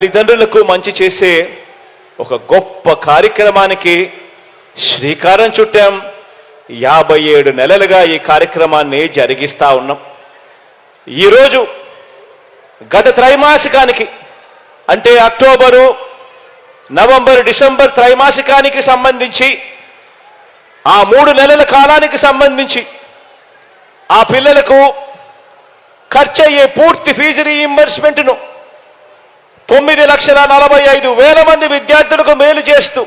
తల్లిదండ్రులకు మంచి చేసే ఒక గొప్ప కార్యక్రమానికి శ్రీకారం చుట్టాం. యాభై ఏడు నెలలుగా ఈ కార్యక్రమాన్ని జరిగిస్తా ఉన్నాం. ఈరోజు గత త్రైమాసికానికి అంటే అక్టోబరు నవంబర్ డిసెంబర్ త్రైమాసికానికి సంబంధించి ఆ మూడు నెలల కాలానికి సంబంధించి ఆ పిల్లలకు ఖర్చయ్యే పూర్తి ఫీజు రీఇంబర్స్మెంట్ను తొమ్మిది లక్షల నలభై ఐదు వేల మంది విద్యార్థులకు మేలు చేస్తూ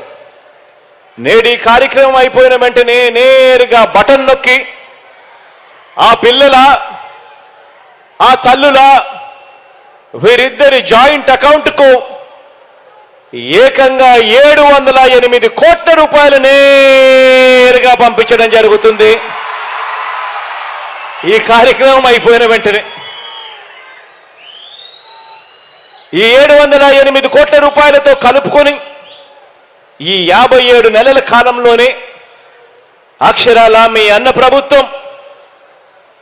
నేడి కార్యక్రమం అయిపోయిన వెంటనే నేరుగా బటన్ నొక్కి ఆ పిల్లల ఆ తల్లుల వీరిద్దరి జాయింట్ అకౌంట్కు ఏకంగా ఏడు వందల ఎనిమిది కోట్ల రూపాయలు నేరుగా పంపించడం జరుగుతుంది. ఈ కార్యక్రమం అయిపోయిన వెంటనే ఈ ఏడు వందల ఎనిమిది కోట్ల రూపాయలతో కలుపుకొని ఈ యాభై ఏడు నెలల కాలంలోనే అక్షరాల మీ అన్న ప్రభుత్వం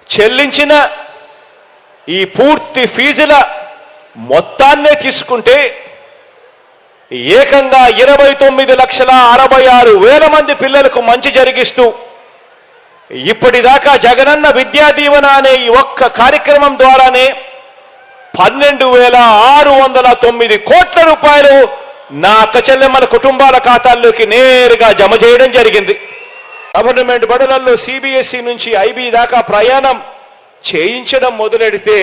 చెల్లించిన ఈ పూర్తి ఫీజుల మొత్తాన్నే తీసుకుంటే ఏకంగా ఇరవై తొమ్మిది లక్షల అరవై ఆరు వేల మంది పిల్లలకు మంచి జరిగిస్తూ ఇప్పటిదాకా జగనన్న విద్యా దీవెన అనే ఈ ఒక్క కార్యక్రమం ద్వారానే పన్నెండు వేల ఆరు వందల తొమ్మిది కోట్ల రూపాయలు నా అక్క చెల్లెమ్మల కుటుంబాల ఖాతాల్లోకి నేరుగా జమ చేయడం జరిగింది. గవర్నమెంట్ బడులలో సిబిఎస్ఈ నుంచి ఐబీ దాకా ప్రయాణం చేయించడం మొదలెడితే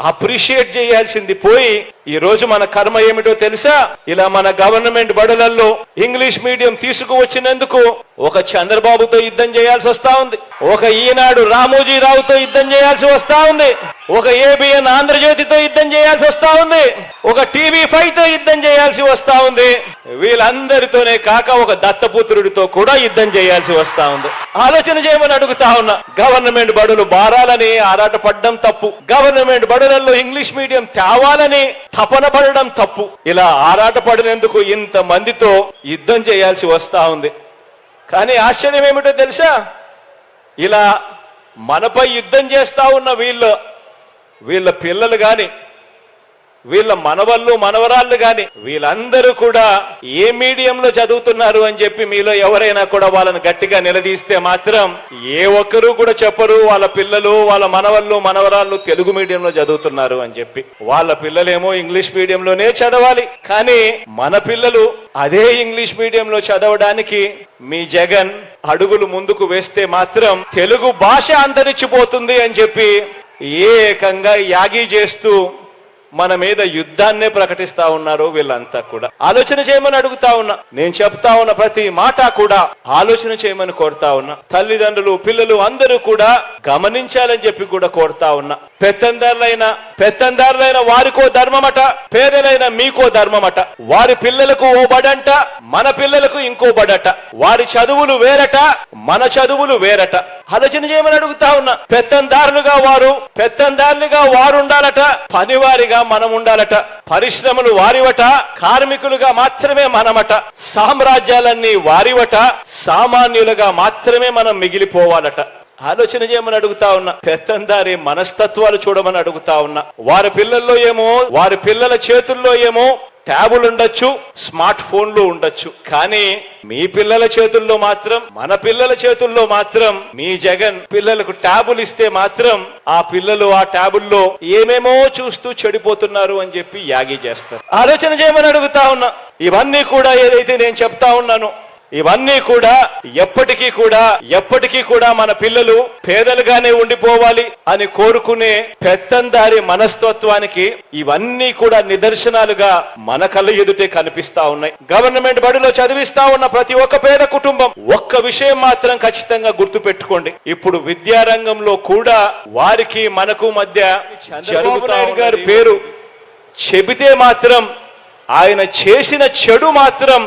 అప్రిషియేట్ చేయాల్సింది పోయి ఈ రోజు మన కర్మ ఏమిటో తెలుసా? ఇలా మన గవర్నమెంట్ బడులలో ఇంగ్లీష్ మీడియం తీసుకువచ్చినందుకు ఒక చంద్రబాబుతో యుద్ధం చేయాల్సి వస్తా ఉంది. ఒక ఈనాడు రామోజీరావుతో యుద్ధం చేయాల్సి వస్తా ఉంది. ఒక ఏబిఎన్ ఆంధ్రజ్యోతితో యుద్ధం చేయాల్సి వస్తా ఉంది. ఒక టీవీ ఫైవ్తో యుద్ధం చేయాల్సి వస్తా ఉంది. వీళ్ళందరితోనే కాక ఒక దత్తపుత్రుడితో కూడా యుద్ధం చేయాల్సి వస్తా ఉంది. ఆలోచన చేయమని అడుగుతా ఉన్నా. గవర్నమెంట్ బడులు బారాలని ఆరాటపడడం తప్పు. గవర్నమెంట్ బడులలో ఇంగ్లీష్ మీడియం తేవాలని తపన పడడం తప్పు. ఇలా ఆరాటపడినందుకు ఇంత మందితో యుద్ధం చేయాల్సి వస్తా ఉంది. కానీ ఆశ్చర్యం ఏమిటో తెలుసా? ఇలా మనపై యుద్ధం చేస్తా ఉన్న వీళ్ళు వీళ్ళ పిల్లలు కానీ వీళ్ళ మనవళ్ళు మనవరాళ్ళు కానీ వీళ్ళందరూ కూడా ఏ మీడియంలో చదువుతున్నారు అని చెప్పి మీలో ఎవరైనా కూడా వాళ్ళని గట్టిగా నిలదీస్తే మాత్రం ఏ ఒక్కరూ కూడా చెప్పరు వాళ్ళ పిల్లలు వాళ్ళ మనవళ్ళు మనవరాళ్ళు తెలుగు మీడియంలో చదువుతున్నారు అని చెప్పి. వాళ్ళ పిల్లలేమో ఇంగ్లీష్ మీడియంలోనే చదవాలి. కానీ మన పిల్లలు అదే ఇంగ్లీష్ మీడియంలో చదవడానికి మీ జగన్ అడుగులు ముందుకు వేస్తే మాత్రం తెలుగు భాష అంతరించిపోతుంది అని చెప్పి ఏకంగా యాగి చేస్తూ మన మీద యుద్ధాన్నే ప్రకటిస్తా ఉన్నారు వీళ్ళంతా కూడా. ఆలోచన చేయమని అడుగుతా ఉన్నా. నేను చెప్తా ఉన్న ప్రతి మాట కూడా ఆలోచన చేయమని కోరుతా ఉన్నా. తల్లిదండ్రులు పిల్లలు అందరూ కూడా గమనించాలని చెప్పి కూడా కోరుతా ఉన్నా. పెత్తందారులైన పెత్తందారులైన వారికో ధర్మమట పేదలైన మీకో ధర్మమట. వారి పిల్లలకు ఓ బడంట మన పిల్లలకు ఇంకో బడట. వారి చదువులు వేరట మన చదువులు వేరట. ఆలోచన చేయమని అడుగుతా ఉన్నా. పెత్తందారులుగా వారు పెత్తందారులుగా వారు ఉండాలట పనివారిగా మనం ఉండాలట పరిశ్రమలు వారివట కార్మికులుగా మాత్రమే మనమట సామ్రాజ్యాలన్నీ వారివట సామాన్యులుగా మాత్రమే మనం మిగిలిపోవాలట. ఆలోచన చేయమని అడుగుతా ఉన్నా. పెత్తందారి మనస్తత్వాలు చూడమని అడుగుతా ఉన్నా. వారి పిల్లల్లో ఏమో వారి పిల్లల చేతుల్లో ఏమో ట్యాబులు ఉండొచ్చు స్మార్ట్ ఫోన్లు ఉండొచ్చు. కానీ మీ పిల్లల చేతుల్లో మాత్రం మన పిల్లల చేతుల్లో మాత్రం మీ జగన్ పిల్లలకు ట్యాబులు ఇస్తే మాత్రం ఆ పిల్లలు ఆ ట్యాబుల్లో ఏమేమో చూస్తూ చెడిపోతున్నారు అని చెప్పి యాగి చేస్తారు. ఆలోచన చేయమని అడుగుతా ఉన్నా. ఇవన్నీ కూడా ఏదైతే నేను చెప్తా ఉన్నానో ఇవన్నీ కూడా ఎప్పటికీ కూడా ఎప్పటికీ కూడా మన పిల్లలు పేదలుగానే ఉండిపోవాలి అని కోరుకునే పెత్తందారి మనస్తత్వానికి ఇవన్నీ కూడా నిదర్శనాలుగా మన కళ్ళ ఎదుటే కనిపిస్తా ఉన్నాయి. గవర్నమెంట్ బడిలో చదివిస్తా ఉన్న ప్రతి ఒక్క పేద కుటుంబం ఒక్క విషయం మాత్రం ఖచ్చితంగా గుర్తు పెట్టుకోండి ఇప్పుడు విద్యారంగంలో కూడా వారికి మనకు మధ్య చంద్రబాబు నాయుడు గారి పేరు చెబితే మాత్రం ఆయన చేసిన చెడు మాత్రం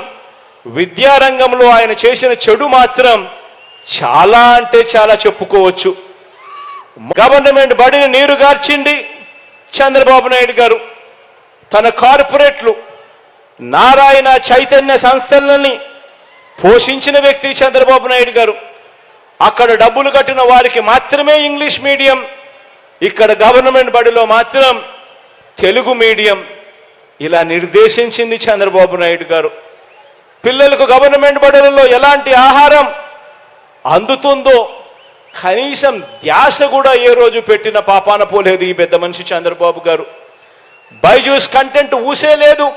విద్యారంగంలో ఆయన చేసిన చెడు మాత్రం చాలా అంటే చాలా చెప్పుకోవచ్చు. గవర్నమెంట్ బడిని నీరు గార్చింది చంద్రబాబు నాయుడు గారు. తన కార్పొరేట్లు నారాయణ చైతన్య సంస్థలని పోషించిన వ్యక్తి చంద్రబాబు నాయుడు గారు. అక్కడ డబ్బులు కట్టిన వారికి మాత్రమే ఇంగ్లీష్ మీడియం. ఇక్కడ గవర్నమెంట్ బడిలో మాత్రం తెలుగు మీడియం. ఇలా నిర్దేశించింది చంద్రబాబు నాయుడు గారు. పిల్లలకు గవర్నమెంట్ బడులలో ఎలాంటి ఆహారం అందుతుందో కనీసం ధ్యాస కూడా ఏ రోజు పెట్టిన పాపాన పోలేదు ఈ పెద్ద మనిషి చంద్రబాబు గారు. బైజూస్ కంటెంట్ ఊసే లేదు.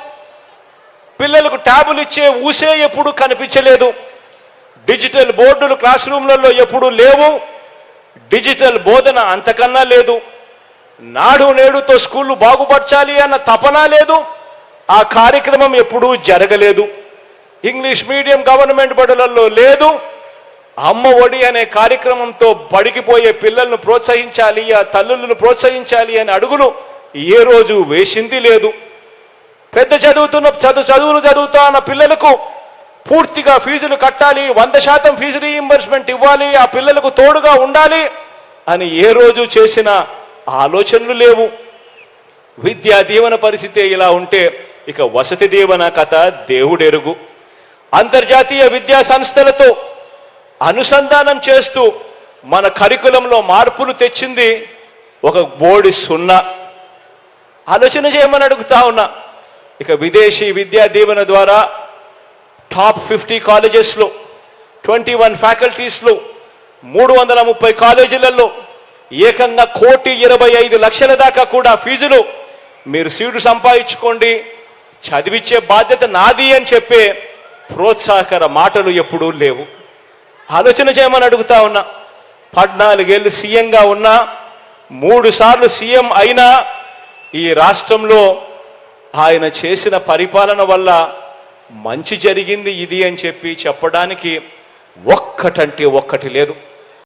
పిల్లలకు ట్యాబులు ఇచ్చే ఊసే ఎప్పుడు కనిపించలేదు. డిజిటల్ బోర్డులు క్లాస్ రూమ్లలో ఎప్పుడు లేవు. డిజిటల్ బోధన అంతకన్నా లేదు. నాడు నేడుతో స్కూళ్ళు బాగుపరచాలి అన్న తపన లేదు. ఆ కార్యక్రమం ఎప్పుడూ జరగలేదు. ఇంగ్లీష్ మీడియం గవర్నమెంట్ బడులలో లేదు. అమ్మ ఒడి అనే కార్యక్రమంతో బడికిపోయే పిల్లలను ప్రోత్సహించాలి ఆ తల్లులను ప్రోత్సహించాలి అనే అడుగులు ఏ రోజు వేసింది లేదు. పెద్ద చదువుతున్న చదువు చదువులు చదువుతా అన్న పిల్లలకు పూర్తిగా ఫీజులు కట్టాలి వంద శాతం ఫీజు రీఇంబర్స్మెంట్ ఇవ్వాలి ఆ పిల్లలకు తోడుగా ఉండాలి అని ఏ రోజు చేసిన ఆలోచనలు లేవు. విద్యా దీవెన పరిస్థితి ఇలా ఉంటే ఇక వసతి దీవెన కథ దేవుడెరుగు. అంతర్జాతీయ విద్యా సంస్థలతో అనుసంధానం చేస్తూ మన కరికులంలో మార్పులు తెచ్చింది ఒక బోడి సున్నా. ఆలోచన చేయమని అడుగుతా ఉన్నా. ఇక విదేశీ విద్యా దీవెన ద్వారా టాప్ ఫిఫ్టీ కాలేజెస్లో ట్వంటీ వన్ ఫ్యాకల్టీస్లో మూడు వందల ముప్పై కాలేజీలలో ఏకంగా కోటి ఇరవై ఐదు లక్షల దాకా కూడా ఫీజులు మీరు సీటు సంపాదించుకోండి చదివించే బాధ్యత నాది అని చెప్పే ప్రోత్సాహకర మాటలు ఎప్పుడూ లేవు. ఆలోచన చేయమని అడుగుతా ఉన్నా. పద్నాలుగేళ్ళు సీఎంగా ఉన్నా మూడు సార్లు సీఎం అయినా ఈ రాష్ట్రంలో ఆయన చేసిన పరిపాలన వల్ల మంచి జరిగింది ఇది అని చెప్పి చెప్పడానికి ఒక్కటంటే ఒక్కటి లేదు.